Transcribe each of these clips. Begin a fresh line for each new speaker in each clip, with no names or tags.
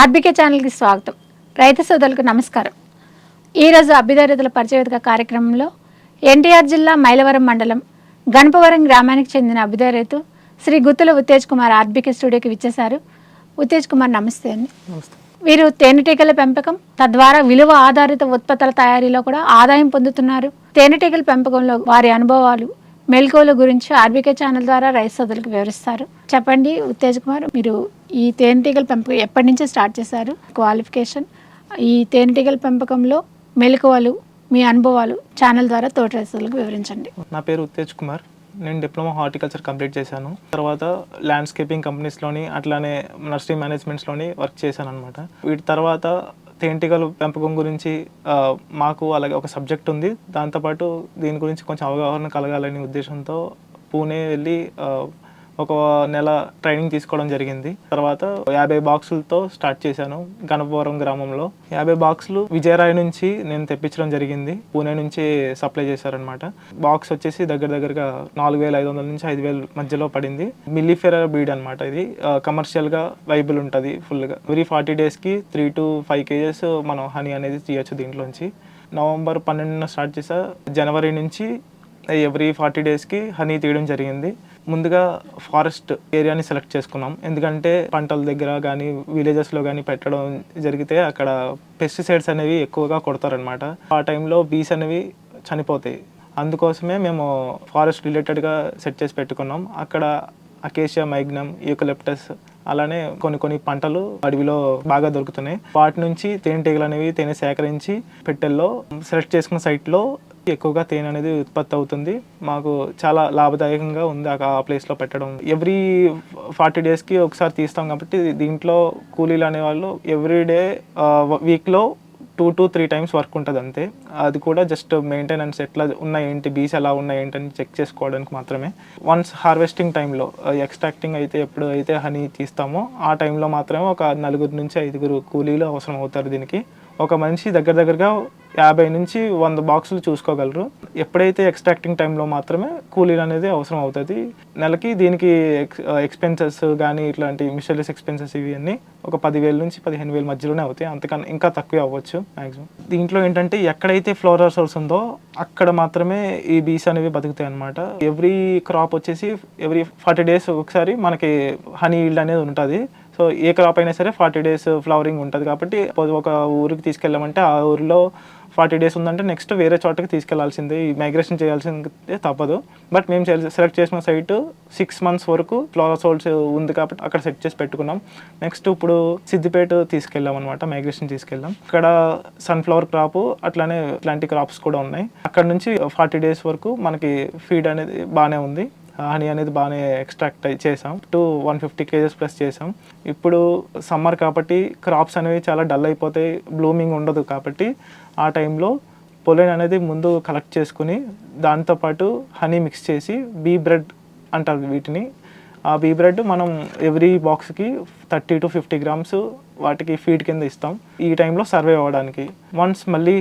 RBK ఛానల్కి స్వాగతం. రైతు సోదరులకు నమస్కారం. ఈరోజు అభ్యుదయతల పరిచయవేదిక కార్యక్రమంలో ఎన్టీఆర్ జిల్లా మైలవరం మండలం గణపవరం గ్రామానికి చెందిన అభ్యుదయ రైతు శ్రీ గుత్తుల ఉత్తేజ్ కుమార్ ఆర్బీకే స్టూడియోకి విచ్చేశారు. ఉత్తేజ్ కుమార్ నమస్తే అండి. వీరు తేనెటీగల పెంపకం తద్వారా విలువ ఆధారిత ఉత్పత్తుల తయారీలో కూడా ఆదాయం పొందుతున్నారు. తేనెటీగల పెంపకంలో వారి అనుభవాలు మెల్కోల గురించి ఆర్బీకే ఛానల్ ద్వారా రైతు సోదరులకు వివరిస్తారు. చెప్పండి ఉత్తేజ్ కుమార్ మీరు ఈ తేనెటీగల పెంపకం ఎప్పటి నుంచి స్టార్ట్ చేశారు? క్వాలిఫికేషన్. ఈ తేనెటీగల పెంపకంలో మెలకువలు మీ అనుభవాలు ఛానల్ ద్వారా తోట రైతులకు వివరించండి.
నా పేరు ఉత్తేజ్ కుమార్. నేను డిప్లొమా హార్టికల్చర్ కంప్లీట్ చేశాను. తర్వాత ల్యాండ్స్కేపింగ్ కంపెనీస్లోని అట్లానే నర్సరీ మేనేజ్మెంట్స్లోని వర్క్ చేశాను అనమాట వీటి తర్వాత తేనెటీగల పెంపకం గురించి మాకు అలాగే ఒక సబ్జెక్ట్ ఉంది. దాంతోపాటు దీని గురించి కొంచెం అవగాహన కలగాలనే ఉద్దేశంతో పూణే వెళ్ళి ఒక నెల ట్రైనింగ్ తీసుకోవడం జరిగింది. తర్వాత యాభై బాక్సులతో స్టార్ట్ చేశాను గణపవరం గ్రామంలో. యాభై బాక్సులు విజయరాయ్ నుంచి నేను తెప్పించడం జరిగింది. పూణే నుంచి సప్లై చేశారనమాట బాక్స్ వచ్చేసి దగ్గర దగ్గరగా నాలుగు వేల ఐదు వందల నుంచి ఐదు వేల మధ్యలో పడింది. మిల్లీఫెరర్ బీడ్ అనమాట ఇది. కమర్షియల్గా వైబుల్ ఉంటుంది ఫుల్గా. ఎవ్రీ ఫార్టీ డేస్కి త్రీ టు ఫైవ్ కేజెస్ మనం హనీ అనేది తీయచ్చు దీంట్లోంచి. నవంబర్ పన్నెండున స్టార్ట్ చేసా జనవరి నుంచి ఎవ్రీ ఫార్టీ డేస్కి హనీ తీయడం జరిగింది. ముందుగా ఫారెస్ట్ ఏరియాని సెలెక్ట్ చేసుకున్నాం. ఎందుకంటే పంటల దగ్గర కానీ విలేజెస్లో కానీ పెట్టడం జరిగితే అక్కడ పెస్టిసైడ్స్ అనేవి ఎక్కువగా కొడతారనమాట ఆ టైంలో బీస్ అనేవి చనిపోతాయి. అందుకోసమే మేము ఫారెస్ట్ రిలేటెడ్గా సెట్ చేసి పెట్టుకున్నాం. అక్కడ అకేషియా మైగ్నమ్ యూకలిప్టస్ అలానే కొన్ని కొన్ని పంటలు అడవిలో బాగా దొరుకుతున్నాయి. వాటి నుంచి తేనెటీగలు అనేవి తేనె సేకరించి పెట్టెల్లో సెలెక్ట్ చేసుకున్న సైట్లో ఎక్కువగా తేనె అనేది ఉత్పత్తి అవుతుంది. మాకు చాలా లాభదాయకంగా ఉంది ఆ ప్లేస్లో పెట్టడం. ఎవ్రీ ఫార్టీ డేస్కి ఒకసారి తీస్తాం కాబట్టి దీంట్లో కూలీలు అనేవాళ్ళు ఎవ్రీ డే వీక్లో two to three times work ఉంటుంది అంతే. అది కూడా జస్ట్ మెయింటెనెన్స్ ఎట్లా ఉన్నాయి ఏంటి బీస్ ఎలా ఉన్నాయి ఏంటి అని చెక్ చేసుకోవడానికి మాత్రమే. వన్స్ హార్వెస్టింగ్ టైంలో ఎక్స్ట్రాక్టింగ్ అయితే ఎప్పుడు అయితే హనీ తీస్తామో ఆ టైంలో మాత్రమే ఒక నలుగురు నుంచి ఐదుగురు కూలీలు అవసరం అవుతారు దీనికి. ఒక మనిషి దగ్గర దగ్గరగా యాభై నుంచి వంద బాక్సులు చూసుకోగలరు. ఎప్పుడైతే ఎక్స్ట్రాక్టింగ్ టైంలో మాత్రమే కూలీలు అనేది అవసరం అవుతుంది. నెలకి దీనికి ఎక్స్పెన్సెస్ కానీ ఇట్లాంటి మిషనరీస్ ఎక్స్పెన్సెస్ ఇవన్నీ ఒక పదివేల నుంచి పదిహేను వేల మధ్యలోనే అవుతాయి. అంతకన్నా ఇంకా తక్కువే అవ్వచ్చు మ్యాక్సిమం దీంట్లో ఏంటంటే ఎక్కడైతే ఫ్లోరల్ సోర్స్ ఉందో అక్కడ మాత్రమే ఈ బీస్ అనేవి బతుకుతాయి అనమాట ఎవ్రీ క్రాప్ వచ్చేసి ఎవ్రీ ఫార్టీ డేస్ ఒకసారి మనకి హనీ ఈల్డ్ అనేది ఉంటుంది. సో ఏ క్రాప్ అయినా సరే ఫార్టీ డేస్ ఫ్లవరింగ్ ఉంటుంది కాబట్టి ఒక ఊరికి తీసుకెళ్ళామంటే ఆ ఊరిలో ఫార్టీ డేస్ ఉందంటే నెక్స్ట్ వేరే చోటకి తీసుకెళ్ళాల్సిందే ఈ మైగ్రేషన్ చేయాల్సిందే తప్పదు. బట్ మేము సెలెక్ట్ చేసిన సైట్ సిక్స్ మంత్స్ వరకు ఫ్లవర్ సోల్స్ ఉంది కాబట్టి అక్కడ సెట్ చేసి పెట్టుకున్నాం. నెక్స్ట్ ఇప్పుడు సిద్దిపేట తీసుకెళ్ళాం అనమాట మైగ్రేషన్ తీసుకెళ్ళాం. అక్కడ సన్ఫ్లవర్ క్రాప్ అట్లానే ఇట్లాంటి క్రాప్స్ కూడా ఉన్నాయి. అక్కడ నుంచి ఫార్టీ డేస్ వరకు మనకి ఫీడ్ అనేది బాగానే ఉంది. హనీ అనేది బాగానే ఎక్స్ట్రాక్ట్ చేసాం. To one fifty kgs plus చేసాం. ఇప్పుడు సమ్మర్ కాబట్టి క్రాప్స్ అనేవి చాలా డల్ అయిపోతాయి బ్లూమింగ్ ఉండదు కాబట్టి ఆ టైంలో పొలెన్ అనేది ముందు కలెక్ట్ చేసుకుని దాంతోపాటు హనీ మిక్స్ చేసి బీ బ్రెడ్ అంటారు వీటిని. ఆ బీ బ్రెడ్ మనం ఎవ్రీ బాక్స్కి థర్టీ టు ఫిఫ్టీ గ్రామ్స్ వాటికి ఫీడ్ కింద ఇస్తాం. ఈ టైంలో సర్వే అవ్వడానికి. వన్స్ మళ్ళీ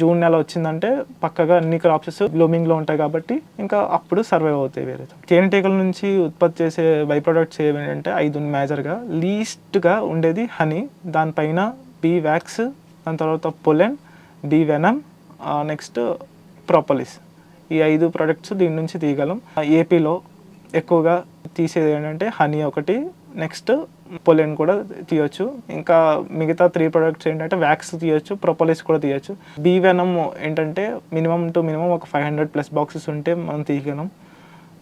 జూన్ నెల వచ్చిందంటే పక్కగా అన్ని క్రాప్స్ బ్లూమింగ్లో ఉంటాయి కాబట్టి ఇంకా అప్పుడు సర్వే అవుతాయి వేరే. తేనెటీగల నుంచి ఉత్పత్తి చేసే బై ప్రొడక్ట్స్ ఏమిటంటే ఐదు మేజర్గా లీస్ట్గా ఉండేది హనీ దానిపైన బీ వ్యాక్స్ దాని తర్వాత pollen bee venom next propolis ఈ ఐదు ప్రొడక్ట్స్ దీని నుంచి తీయగలం. ఏపీలో ఎక్కువగా తీసేది ఏంటంటే హనీ ఒకటి నెక్స్ట్ పొలెన్ కూడా తీయొచ్చు. ఇంకా మిగతా త్రీ ప్రొడక్ట్స్ ఏంటంటే వ్యాక్స్ తీయొచ్చు ప్రొపోలిస్ కూడా తీయొచ్చు. బీ వెనమ్ ఏంటంటే మినిమం టు మినిమం ఒక ఫైవ్ హండ్రెడ్ ప్లస్ బాక్సెస్ ఉంటే మనం తీయగలం.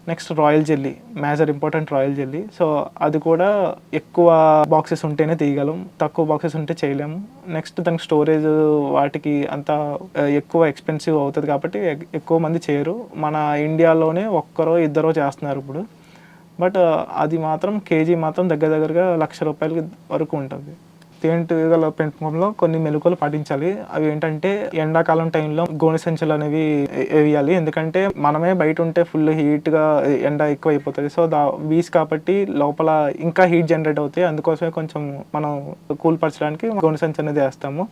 Next royal jelly major important royal jelly. So అది కూడా ఎక్కువ బాక్సెస్ ఉంటేనే తీయగలం తక్కువ బాక్సెస్ ఉంటే చేయలేము నెక్స్ట్ దానికి స్టోరేజ్ వాటికి అంత ఎక్కువ ఎక్స్పెన్సివ్ అవుతుంది కాబట్టి ఎక్కువ మంది చేయరు. మన ఇండియాలోనే ఒక్కరో ఇద్దరో చేస్తున్నారు ఇప్పుడు. బట్ అది మాత్రం కేజీ మాత్రం దగ్గర దగ్గరగా లక్ష రూపాయల వరకు ఉంటుంది. తేనెటీగల పెంపకంలో కొన్ని మెలకువలు పాటించాలి. అవి ఏంటంటే ఎండాకాలం టైంలో గోనె సంచులు అనేవి వేయాలి ఎందుకంటే మనమే బయట ఉంటే ఫుల్ హీట్గా ఎండ ఎక్కువ అయిపోతుంది సో దా వీస్ కాబట్టి లోపల ఇంకా హీట్ జనరేట్ అవుతాయి. అందుకోసమే కొంచెం మనం కూల్ పరచడానికి గోనె సంచి అనేది వేస్తాము.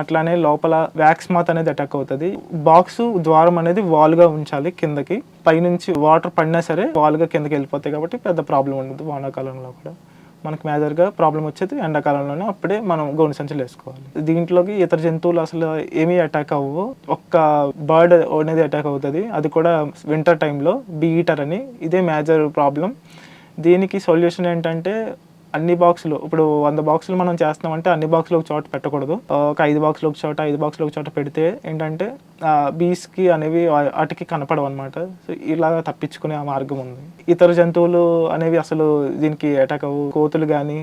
అట్లానే లోపల వ్యాక్స్ మాత్ అనేది అటాక్ అవుతుంది. బాక్స్ ద్వారం అనేది వాల్గా ఉంచాలి కిందకి. పైనుంచి వాటర్ పడినా సరే వాల్గా కిందకి వెళ్ళిపోతాయి కాబట్టి పెద్ద ప్రాబ్లం ఉండదు వానాకాలంలో కూడా. మనకి మేజర్గా ప్రాబ్లం వచ్చేది ఎండాకాలంలోనే అప్పుడే మనం గోను సంచులు వేసుకోవాలి. దీంట్లోకి ఇతర జంతువులు అసలు ఏమీ అటాక్ అవ్వవు. ఒక్క బర్డ్ అనేది అటాక్ అవుతుంది. అది కూడా వింటర్ టైంలో బీఈటర్ అని ఇదే మేజర్ ప్రాబ్లం దీనికి సొల్యూషన్ ఏంటంటే అన్ని బాక్సులు ఇప్పుడు వంద బాక్సులు మనం చేస్తున్నామంటే అన్ని బాక్సులు ఒక చోట పెట్టకూడదు. ఒక ఐదు బాక్సులు ఒక చోట ఐదు బాక్సులు ఒక చోట పెడితే ఏంటంటే బీస్కి అనేవి వాటికి కనపడవు అనమాట సో ఇలా తప్పించుకునే ఆ మార్గం ఉంది. ఇతర జంతువులు అనేవి అసలు దీనికి అటాక్ అవ్వు. కోతులు కానీ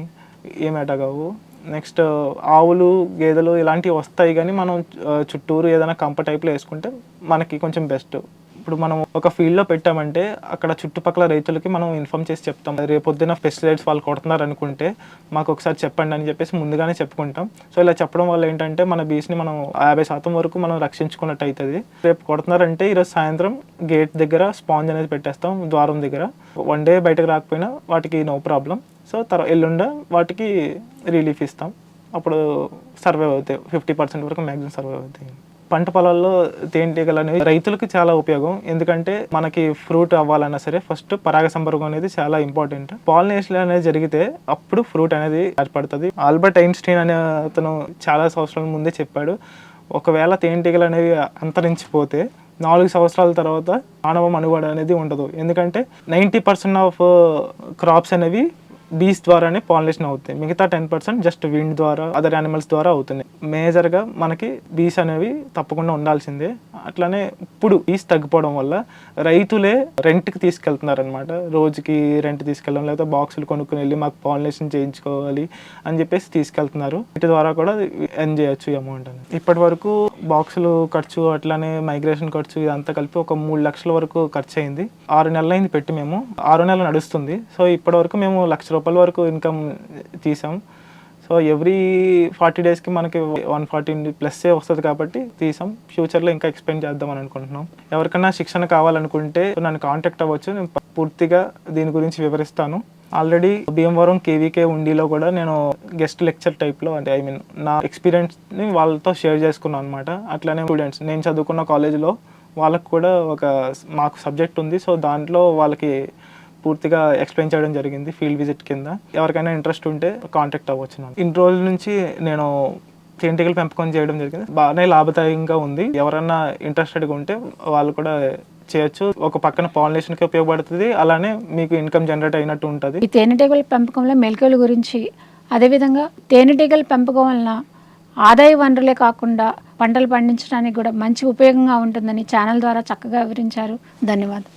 ఏమి అటాక్ అవ్వు. నెక్స్ట్ ఆవులు గేదెలు ఇలాంటివి వస్తాయి కానీ మనం చుట్టూరు ఏదైనా కంప టైప్లో వేసుకుంటే మనకి కొంచెం బెస్ట్ ఇప్పుడు మనం ఒక ఫీల్డ్లో పెట్టామంటే అక్కడ చుట్టుపక్కల రైతులకి మనం ఇన్ఫామ్ చేసి చెప్తాం. రేపొద్దున పెస్టిసైడ్స్ వాళ్ళు కొడుతున్నారు అనుకుంటే మాకు ఒకసారి చెప్పండి అని చెప్పేసి ముందుగానే చెప్పుకుంటాం. సో ఇలా చెప్పడం వల్ల ఏంటంటే మన బీస్ని మనం యాభై శాతం వరకు మనం రక్షించుకున్నట్టు అవుతుంది రేపు కొడుతున్నారంటే ఈరోజు సాయంత్రం గేట్ దగ్గర స్పాంజ్ అనేది పెట్టేస్తాం ద్వారం దగ్గర. వన్ డే బయటకు రాకపోయినా వాటికి నో ప్రాబ్లం. సో తర్వాత ఎల్లుండ వాటికి రిలీఫ్ ఇస్తాం. అప్పుడు సర్వైవ్ అవుతాయి ఫిఫ్టీ పర్సెంట్ వరకు మ్యాక్సిమం సర్వైవ్ అవుతాయి. పంట పొలాల్లో తేనెటీగలు అనేవి రైతులకు చాలా ఉపయోగం. ఎందుకంటే మనకి ఫ్రూట్ అవ్వాలన్నా సరే ఫస్ట్ పరాగ సంపర్కం అనేది చాలా ఇంపార్టెంట్. పాలినేషన్ అనేది జరిగితే అప్పుడు ఫ్రూట్ అనేది ఏర్పడుతుంది. ఆల్బర్ట్ ఐన్స్టీన్ అనే అతను చాలా సంవత్సరాల ముందే చెప్పాడు ఒకవేళ తేనెటీగలు అనేవి అంతరించిపోతే నాలుగు సంవత్సరాల తర్వాత మానవ మనుగడ అనేది ఉండదు. ఎందుకంటే నైంటీ పర్సెంట్ ఆఫ్ క్రాప్స్ అనేవి బీస్ ద్వారానే పాలినేషన్ అవుతాయి. మిగతా టెన్ పర్సెంట్ జస్ట్ విండ్ ద్వారా అదర్ యానిమల్స్ ద్వారా అవుతుంది మేజర్గా మనకి బీస్ అనేవి తప్పకుండా ఉండాల్సిందే. అట్లానే ఇప్పుడు బీస్ తగ్గిపోవడం వల్ల రైతులే రెంట్కి తీసుకెళ్తున్నారు అనమాట రోజుకి రెంట్ తీసుకెళ్ళడం లేకపోతే బాక్సులు కొనుక్కుని వెళ్ళి మాకు పాలినేషన్ చేయించుకోవాలి అని చెప్పేసి తీసుకెళ్తున్నారు. వీటి ద్వారా కూడా ఎర్న్ చేయొచ్చు ఈ అమౌంట్ అనేది. ఇప్పటి వరకు బాక్సులు ఖర్చు అట్లానే మైగ్రేషన్ ఖర్చు ఇదంతా కలిపి ఒక మూడు లక్షల వరకు ఖర్చు అయింది ఆరు నెలలైంది అయింది పెట్టి మేము. ఆరు నెలలు నడుస్తుంది. సో ఇప్పటి వరకు మేము లక్ష రూపాయల వరకు ఇన్కమ్ తీసాం. సో ఎవ్రీ ఫార్టీ డేస్కి మనకి వన్ ఫార్టీ ప్లస్ వస్తుంది కాబట్టి తీసాం. ఫ్యూచర్లో ఇంకా ఎక్స్పెండ్ చేద్దాం అని అనుకుంటున్నాం. ఎవరికైనా శిక్షణ కావాలనుకుంటే నన్ను కాంటాక్ట్ అవ్వచ్చు. నేను పూర్తిగా దీని గురించి వివరిస్తాను. ఆల్రెడీ భీమవరం కేవీకే ఉండిలో కూడా నేను గెస్ట్ లెక్చర్ టైప్లో అంటే ఐ మీన్ నా ఎక్స్పీరియన్స్ని వాళ్ళతో షేర్ చేసుకున్నాను అనమాట అట్లానే స్టూడెంట్స్ నేను చదువుకున్న కాలేజీలో వాళ్ళకు కూడా ఒక మాకు సబ్జెక్ట్ ఉంది. సో దాంట్లో వాళ్ళకి పూర్తిగా ఎక్స్ప్లెయిన్ చేయడం జరిగింది ఫీల్డ్ విజిట్ కింద. ఎవరికైనా ఇంట్రెస్ట్ ఉంటే కాంటాక్ట్ అవ్వచ్చు నన్ను. ఇన్ని రోజుల నుంచి నేను తేనెటీగల పెంపకం చేయడం జరిగింది. బాగానే లాభదాయకంగా ఉంది. ఎవరన్నా ఇంట్రెస్టెడ్గా ఉంటే వాళ్ళు కూడా చేయొచ్చు. ఒక పక్కన పాలినేషన్కి ఉపయోగపడుతుంది. అలానే మీకు ఇన్కమ్ జనరేట్ అయినట్టు ఉంటుంది.
ఈ తేనెటీగల పెంపకంలో మెలకువల గురించి అదేవిధంగా తేనెటీగల పెంపకం వలన ఆదాయ వనరులే కాకుండా పంటలు పండించడానికి కూడా మంచి ఉపయోగంగా ఉంటుందని ఛానల్ ద్వారా చక్కగా వివరించారు. ధన్యవాదాలు.